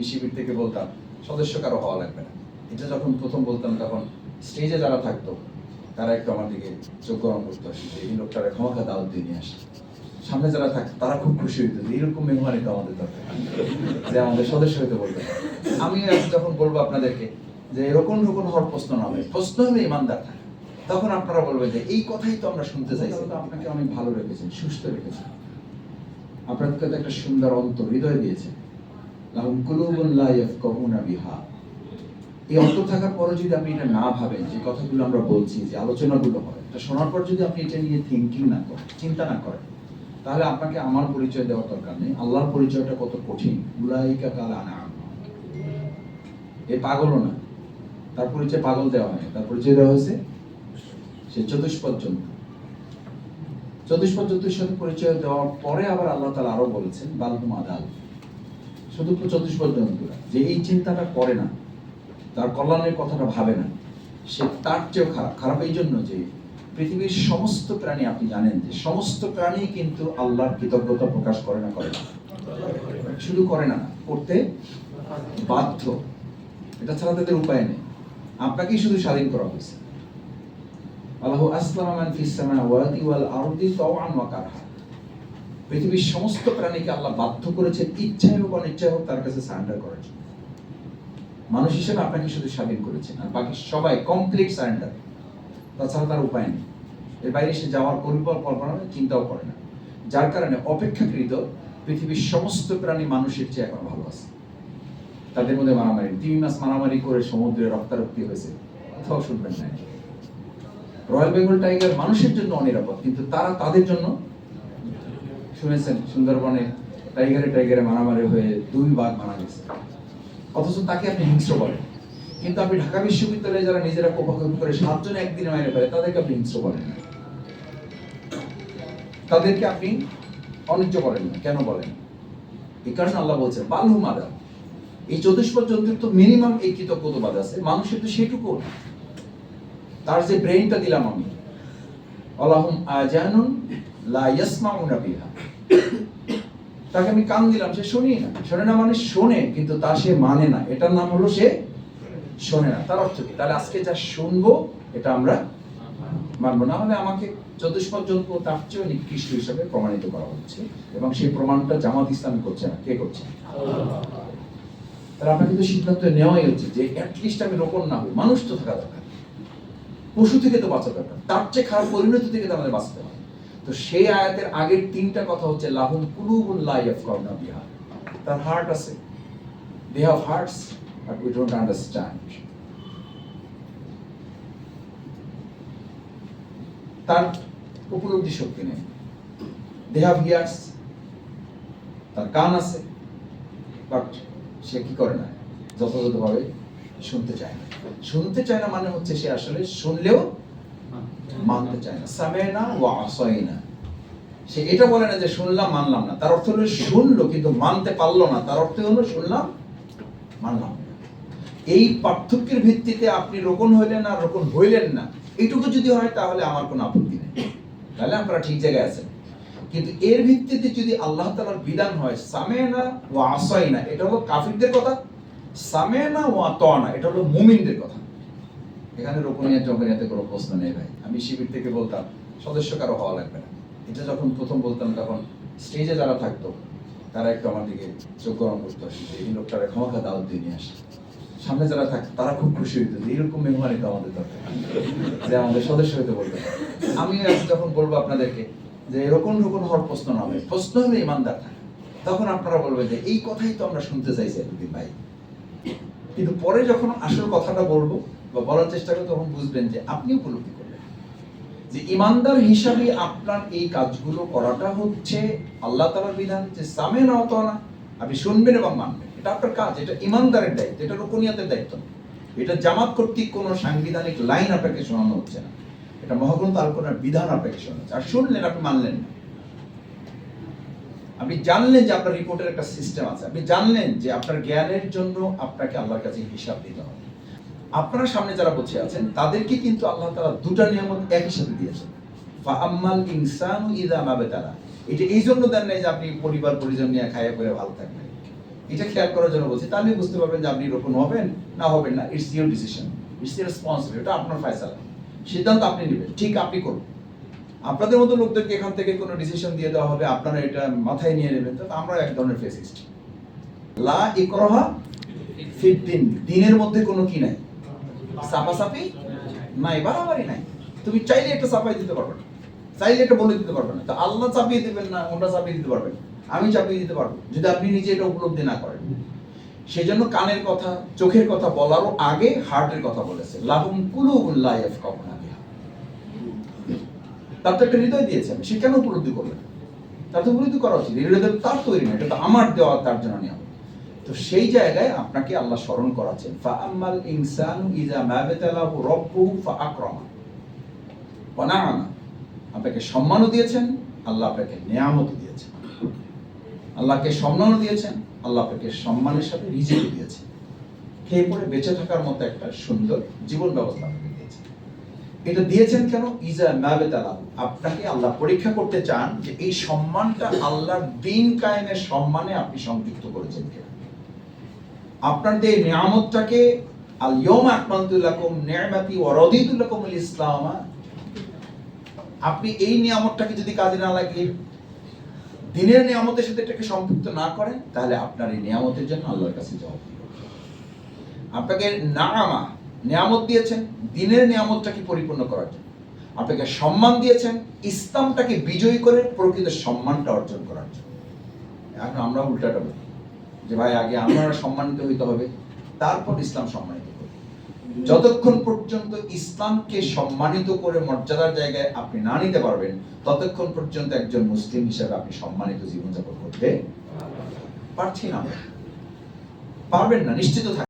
আমি শিবির থেকে বলতাম সদস্য কারও হওয়া লাগবে না। এটা যখন প্রথম বলতাম তখন স্টেজে যারা থাকতো তারা একটু আমার দিকে চোখ গরম করতো যে এই লোকটার ক্ষমতা দাওয়াত দিয়ে নিয়ে আসে সামনে যারা থাকতো তারা খুব খুশি হইতো যে এরকম মেহমানি তো আমাদের দরকার। যে আমাদের সদস্য হইতে বলবে। আমি যখন বলব আপনাদেরকে যে এরকম রকম হওয়ার প্রশ্ন না হবে প্রশ্ন হলে ইমানদার থাকে। তখন আপনারা বলবেন যে এই কথাই তো আমরা শুনতে চাইছি। তো আপনাকে অনেক ভালো রেখেছেন সুস্থ রেখেছেন। আপনাদেরকে তো একটা সুন্দর অন্তর হৃদয় দিয়েছে লাহুম কুলুবুন লা ইয়াফকাহুনা বিহা। এই থাকার পরে যদি আপনি এটা না ভাবেন, যে কথাগুলো আমরা বলছি, যে আলোচনাগুলো হয় শোনার পর যদি আপনি এটা নিয়ে থিঙ্কিং না করেন, চিন্তা না করেন, তাহলে আপনাকে আমার পরিচয় দেওয়ার দরকার নেই। আল্লাহর পরিচয়টা কত কঠিন। উলাইকা এ পাগলও না। তার পরিচয় পাগল দেওয়া হয় তার পরিচয় দেওয়া হয়েছে সে চতুষ্পদ জন্তু। চতুষ্পদ জন্তুর সাথে পরিচয় দেওয়ার পরে আবার আল্লাহ তালা আরও বলেছেন বালহুম আদাল। শুধু চতুষ্পদ জন্তুরা যে এই চিন্তাটা করে না, তার কল্যাণের কথাটা ভাবে না, সে তার চেয়েও খারাপ। খারাপ এই জন্য যে পৃথিবীর সমস্ত প্রাণী আপনি জানেন যে সমস্ত প্রাণী কিন্তু আল্লাহর কৃতজ্ঞতা প্রকাশ করে না, করে শুধু করে না, করতে বাধ্য। এটা ছাড়া তাদের উপায় নেই। আপনাকেই শুধু স্বাধীন করা হয়েছে। আল্লাহ আসলামা মান ফিস সামাওয়াতি ওয়াল আরদি তাওআন ওয়া কারহা। পৃথিবীর সমস্ত প্রাণীকে আল্লাহ বাধ্য করেছেন ইচ্ছায় হোক, অনিচ্ছায় হোক, তার কাছে সারেন্ডার করার জন্য। মানুষ হিসেবে আপনাকে শুধু স্বাধীন করেছেন আর বাকি সবাই কমপ্লিট সারেন্ডার। তাছাড়া তার উপায় নেই। এর বাইরে সে যাওয়ার পরিকল্পনা চিন্তাও করে না। যার কারণে অপেক্ষাকৃত পৃথিবীর সমস্ত প্রাণী মানুষের চেয়ে এখন ভালো আছে। তাদের মধ্যে মারামারি তিন মাস মারামারি করে সমুদ্রে রক্তারক্তি হয়েছে। কোথাও শুনবেন না রয়্যাল বেঙ্গল টাইগার মানুষের জন্য অনিরাপদ, কিন্তু তারা তাদের জন্য শুনেছেন, সুন্দরবনে টাইগারে টাইগারে মারামারি হয়ে দুই বাঘ মারা গেছে। অথচ তাকে আপনি হিংস্র বলেন। কিন্তু আপনি ঢাকা বিশ্ববিদ্যালয়ে যারা নিজেরা কোপাকুপি করে সাতজন একদিনে মাইনে ফেলে, তাদেরকে আপনি হিংস্র বলেন না। তাদেরকে আপনি অনিজ্য করেন না। কেন বলেন? এই কারণে আল্লাহ বলছে বালহুম আদা এই চতুষ্পদ জন্তুর তো মিনিমাম এই কৃতজ্ঞতাবাদ আছে। মানুষের তো সেটুকু তার যে ব্রেইনটা দিলাম আমি। আল্লাহুম আজানুন লা ইয়াসমাউনা বিহা। তাকে আমি কান দিলাম, সে শুনি না। শোনে না মানে শোনে, কিন্তু তা সে মানে না। এটার নাম হলো সে শোনে না। তার অর্থ কি? তাহলে আজকে যা শুনব, এটা আমরা মানবো। না হলে আমাকে চতুষ্পদ জন্তু তার চেয়েও নিকৃষ্ট হিসাবে প্রমাণিত করা হচ্ছে। এবং সেই প্রমাণটা জামাত ইসলাম করছে না। কে করছে? তাহলে আপনাকে তো সিদ্ধান্ত নেওয়াই হচ্ছে যে অ্যাটলিস্ট আমি রোপণ না হই। মানুষ তো থাকা দরকার। পশু থেকে তো বাঁচা দরকার। তার চেয়ে খারাপ পরিণতি থেকে তো আমাদের বাঁচতে হবে। তো সেই আয়াতের আগের তিনটা কথা হচ্ছে, লাহুম কুলুবুন লা ইয়াফকাহুনা বিহা। তার হার্ট আছে। They have hearts but we don't understand তার উপলব্ধি শক্তি নেই। দে হ্যাভ হিয়ার্স তার কান আছে বাট সে কি করে না? যথাযথভাবে শুনতে চায় না। শুনতে চায় না মানে হচ্ছে সে আসলে শুনলেও মানতে চায় না। সামেনা ও আসয়না সে এটা বলে না যে শুনলাম, মানলাম না। তার অর্থ হলো শুনলো, কিন্তু মানতে পারল না। তার অর্থ হলো শুনলাম, মানলাম। এই পার্থক্যের ভিত্তিতে আপনি রোপণ হইলেন না রোপণ হইলেন না। এইটুকু যদি হয়, তাহলে আমার কোনো আপত্তি নেই। তাহলে আপনারা ঠিক জায়গায় আছেন। কিন্তু এর ভিত্তিতে যদি আল্লাহ তালার বিধান হয়, সামেনা ও আসয়না এটা হলো কাফিরদের কথা। সামেনা ও আতনা এটা হলো মুমিনদের কথা। এখানে রোপণিয়া জঙ্গলিয়াতে কোনো প্রশ্ন নেই ভাই। আমি শিবির থেকে বলতাম, সদস্য কারও হওয়া লাগবে না। এটা যখন প্রথম বলতাম, তখন স্টেজে যারা থাকতো, তারা একটু আমার দিকে চোখ গরম করতো। এই লোকটার ক্ষমতা দাওয়াত দিয়ে নিয়ে আসে। সামনে যারা থাকতো, তারা খুব খুশি হইতো যে এরকম মেহমানি তো আমাদের দরকার। যে আমাদের সদস্য হইতে বলবে আমি যখন বলব আপনাদেরকে যে এরকম রকম হওয়ার প্রশ্ন না হবে প্রশ্ন হলে ইমানদার থাকে। তখন আপনারা বলবেন যে এই কথাই তো আমরা শুনতে চাইছি এতদিন ভাই। কিন্তু পরে যখন আসল কথাটা বলব বা বলার চেষ্টা করব তখন বুঝবেন যে আপনি উপলব্ধি করবেন যে ইমানদার হিসাবে আপনার এই কাজগুলো করাটা হচ্ছে আল্লাহ তালার বিধান যে সামে না হতো না, আপনি শুনবেন এবং মানবেন। এটা আপনার কাজ, এটা ইমানদারের দায়িত্ব, এটা রুকনিয়াতের দায়িত্ব। এটা জামাত কর্তৃক কোনো সাংবিধানিক লাইন আপনাকে শোনানো হচ্ছে না। এটা মহাগ্রন্থ আল কোরআনের বিধান আপনাকে শোনাচ্ছে আর শুনলেন, আপনি মানলেন না। আপনি জানলেন যে আপনার রিপোর্টের একটা সিস্টেম আছে। আপনি জানলেন যে আপনার জ্ঞানের জন্য আপনাকে আল্লাহর কাছে হিসাব দিতে হবে। আপনার সামনে যারা বসে আছেন, তাদেরকে কিন্তু আল্লাহ তাআলা দুটা নিয়ামত একই সাথে দিয়েছেন। ফা আম্মাল ইনসানু ইযা মাবাতালা এটা এই জন্য দেন নাই যে আপনি পরিবার পরিজন নিয়ে খায়া করে ভালো থাকবেন। এটা খেয়াল করার জন্য বলছি, তাহলে বুঝতে পারবেন যে আপনি এরকম হবেন না হবেন না it's your decision it's your responsibility এটা আপনার ফয়সালা। সিদ্ধান্ত আপনি নেবেন, ঠিক আপনি করুন। আপনাদের মতো লোকদেরকে এখান থেকে কোনো ডিসিশন দিয়ে দেওয়া হবে, আপনারা এটা মাথায় নিয়ে নেবেন, তো আমরা এক ধরনের ফেসিস্ট লা ইকরাহা ফিদ্দিন দিনের মধ্যে কোনো কি নাই। সাপাসাপি নাই, বাড়াবাড়ি নাই। তুমি চাইলে একটা চাপাই দিতে পারবে না। চাইলে এটা বলে দিতে পারবে না। তো আল্লাহ চাপিয়ে দিবেন না ওটা চাপিয়ে দিতে পারবেন আমি চাপিয়ে দিতে পারব। যদি আপনি নিজে এটা উপলব্ধি না করেন। সেই জন্য কানের কথা, চোখের কথা বলারও আগে হার্টের কথা বলেছে। লাহুম ইয়াফকাহুনা বিহা। তার তো একটা হৃদয় দিয়েছে। আমি সে কেন উপলব্ধি করবে না? তার তো উপলব্ধি করা উচিত। হৃদয় তার তৈরি না, এটা তো আমার দেওয়া, তার জন্য নেওয়া। তো সেই জায়গায় আপনাকে আল্লাহ স্মরণ করাচ্ছেন ফা আম্মাল ইনসানু ইজা মাবাতালাহু রাব্বুহু ফা আকরামা আপনাকে সম্মানও দিয়েছেন, আল্লাহ আপনাকে নিয়ামতও দিয়েছেন। আল্লাহকে সম্মানও দিয়েছেন, আল্লাহ আপনাকে সম্মানের সাথে রিজিকও দিয়েছেন। খেয়ে পরে বেঁচে থাকার মতো একটা সুন্দর জীবন ব্যবস্থা আপনাকে দিয়েছেন। এটা দিয়েছেন কেন? ইজা মাবেতালা আপনাকে আল্লাহ পরীক্ষা করতে চান যে এই সম্মানটা আল্লাহর দিন কায়েমের সম্মানে আপনি সংযুক্ত করেছেন কিনা। আপনার যে নিয়ামতটাকে আল ইয়ম আকমালতুল্লাকুম নিয়ামাতি ওয়া রাদিতুল্লাকুম আল ইসলাম আপনি এই নিয়ামতটাকে যদি কাজে না লাগিয়ে দিনের নিয়ামতের সাথে এটাকে সম্পৃক্ত না করেন, তাহলে আপনার এই নিয়ামতের জন্য আল্লাহর কাছে জবাব। আপনাকে নামা, নিয়ামত দিয়েছেন, দিনের নিয়ামতটাকে পরিপূর্ণ করার জন্য। আপনাকে সম্মান দিয়েছেন, ইসলামটাকে বিজয়ী করে প্রকৃত সম্মানটা অর্জন করার জন্য। এখন আমরা উল্টাটা বলি। যে ভাই, আগে আমরা সম্মানিত হইতে হবে, তারপর ইসলাম সম্মানিত করবে। যতক্ষণ পর্যন্ত ইসলামকে সম্মানিত করে মর্যাদার জায়গায় আপনি না নিতে পারবেন, ততক্ষণ পর্যন্ত একজন মুসলিম হিসেবে আপনি সম্মানিত জীবনযাপন করতে পারছি না। পারবেন না, নিশ্চিত